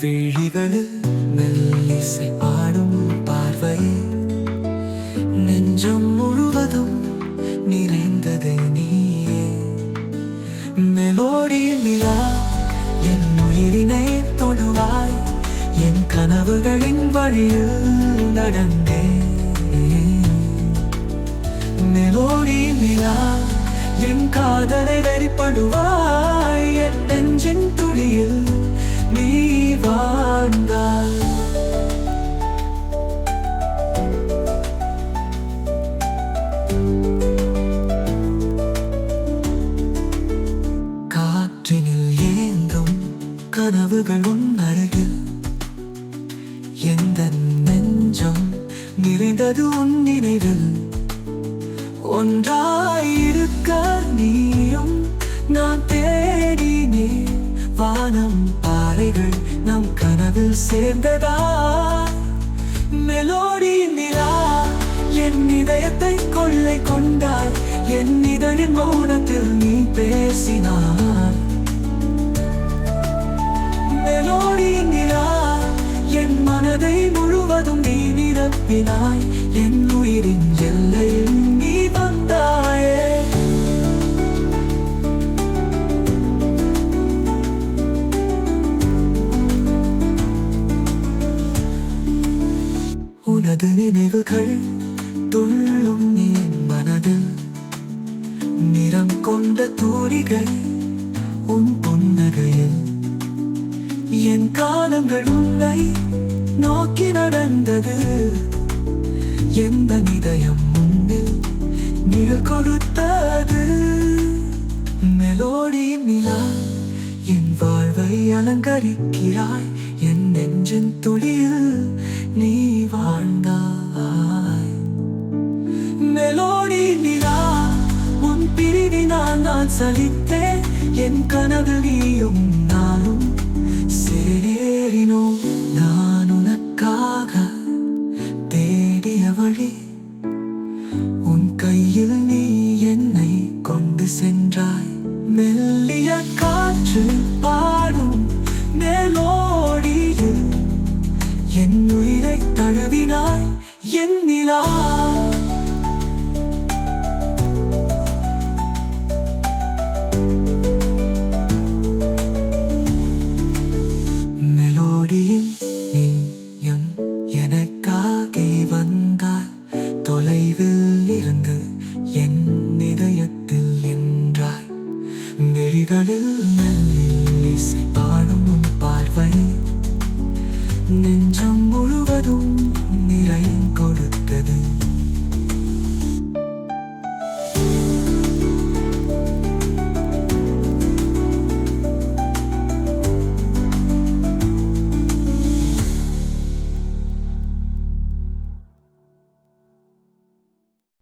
விழிகளில் மெல்லிசை பாடும் பார்வை. நெஞ்சம் முழுவதும் நிறைந்தது நீயே. மெலோடி நிலா என் உயிரினை தொடுவாய். என் கனவுகளின் வழியில் நடந்தேன். மெலோடி நிலா என் காதலை வெளிப்படுவாய். என் நெஞ்சின் துளியில் கனவுகள் உன் அருகில். எந்த நெஞ்சம் நிறைந்தது உன் நினைவில்? ஒன்றாயிருக்க நீயும் நான் தேடினே. வானம் பாறைகள் நம் கனவில் சேர்ந்ததா? மெலோடி நிலா என் இதயத்தை கொள்ளை கொண்டாய். என் இதழின் மௌனத்தில் நீ பேசினாய். நிரப்பினாய் என் உயிரின் எல்லையில் நீ வந்தாயே. உனது நினைவுகள் துள்ளும் நீ மனதில். நிறம் கொண்ட தூரிகள் உன் புன்னகையில். என் காலங்கள் உன்னை நோக்கி நடந்தது. எந்த நிதயம் முன்னில் நிழல் கொடுத்தது? மெலோடி நிலா என் வாழ்வை அலங்கரிக்கிறாய் என் நெஞ்சின் துளியில் நீ வாழ்ந்தாய். மெலோடி நிலா உன் பிரிவினால் நான் சலித்தேன் என் கனவில் நீயும் நானும் சேரினோ நான் சென்றாய். மெல்லிய காற்று பாடும் மேலோடியில் என் உயிரை தழுவினாய் என் நிலா. மெலோடியின் விழிகளில் இசை பாடும் பார்வை. நெஞ்சம் முழுவதும் நிறையும் கொடுத்தது.